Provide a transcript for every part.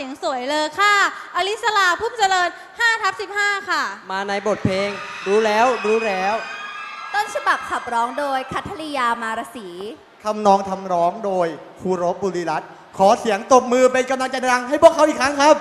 สียงสวยเลยค่ะ อลิสลาพุ่มเจริญ5ทับ15 ค่ะ มาในบทเพลง รู้แล้วรู้แล้ว ต้นฉบับขับร้องโดยคัทริยามารสีคำนองทำร้องโดยครูรบบุรีรัตน์ขอเสียงตบมือเป็นกำลังใจดังให้พวกเขาอีกครั้งครับ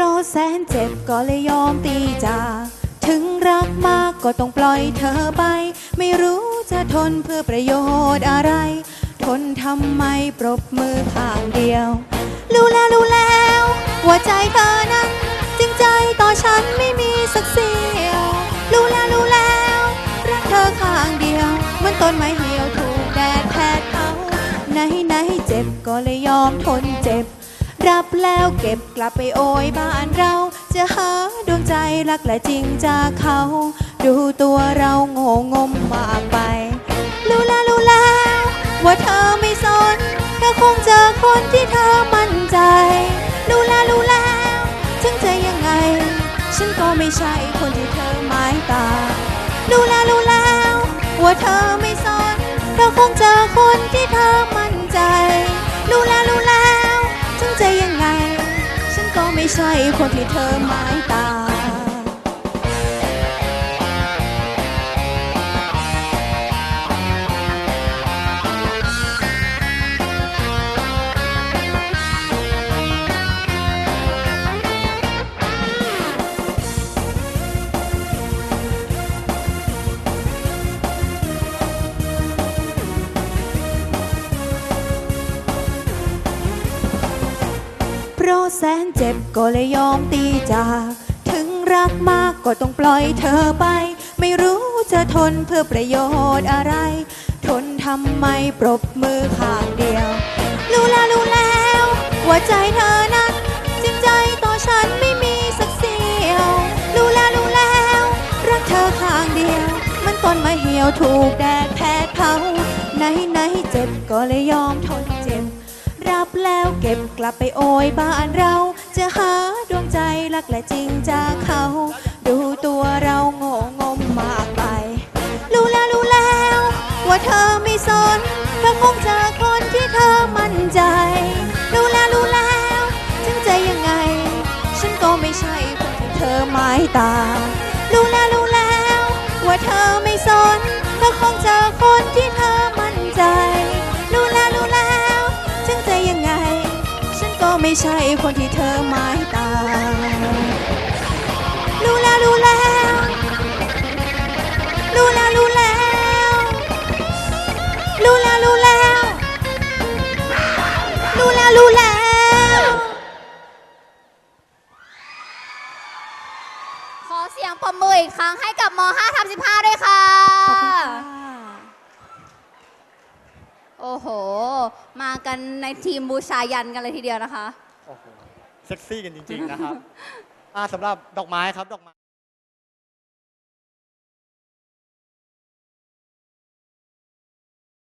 ราะแสนเจ็บก็เลยยอมตีจากถึงรักมากก็ต้องปล่อยเธอไป ไม่รู้จะทนเพื่อประโยชน์อะไร ทนทำไมปรบมือข้างเดียว รู้แล้วรู้แล้ว ว่าใจเธอนั้น จริงใจต่อฉันไม่มีสักเสียว รู้แล้วรู้แล้วรักเธอข้างเดียวเหมือนต้นไม้เหี่ยวถูกแดดแผดเผาไหนไหนเจ็บก็เลยยอมทนเจ็บ รับแล้วเก็บกลับไปโอยบ้านเรา จะหาดวงใจรักและจริงจากเขา ดูตัวเราโง่งมมากไป รู้แล้วรู้แล้วว่าเธอไม่สนเธอคงเจอคนที่เธอมั่นใจ รู้แล้วรู้แล้วถึงจะยังไง ฉันก็ไม่ใช่คนที่เธอหมายตา รู้แล้วรู้แล้วว่าเธอไม่สนเธอคงเจอคนที่เธอ ใช่คนที่เธอหมายตา ราะแสนเจ็บก็เลยยอมตีจาก ถึงรักมากก็ต้องปล่อยเธอไป ไม่รู้จะทนเพื่อประโยชน์อะไร ทนทำไมปรบมือข้างเดียว รู้แล้วรู้แล้ว ว่าใจเธอนั้นจริงใจต่อฉันไม่มีสักเสียว รู้แล้วรู้แล้ว รักเธอข้างเดียว มันต้นมาเหี่ยวถูกแดดแผดเผาไหนไหนเจ็บก็เลยยอมท แล้วเก็บกลับไปโอยบ้านเรา จะหาดวงใจรักและจริงจากเขา ดูตัวเราโง่งมมากไป รู้แล้วรู้แล้ว ว่าเธอไม่สนเธอคงเจอคนที่เธอมั่นใจ รู้แล้วรู้แล้วถึงใจยังไง ฉันก็ไม่ใช่คนที่เธอหมายตา รู้แล้วรู้แล้ว ว่าเธอไม่สนเธอคงเจอคนที่เธอมั่นใจ ไม่ใช่คนที่เธอหมายตารู้แล้วรู้แล้วรู้แล้วรู้แล้วรู้แล้วรู้แล้วรู้แล้วรู้แล้วขอเสียงปรบมืออีกครั้งให้กับม 5ทับ15ด้วยค่ะ โอ้โห มากันในทีมบูชายันกันเลยทีเดียวนะคะ โอ้โหเซ็กซี่กันจริง ๆ นะครับ อ่าสำหรับดอกไม้ครับดอกไม้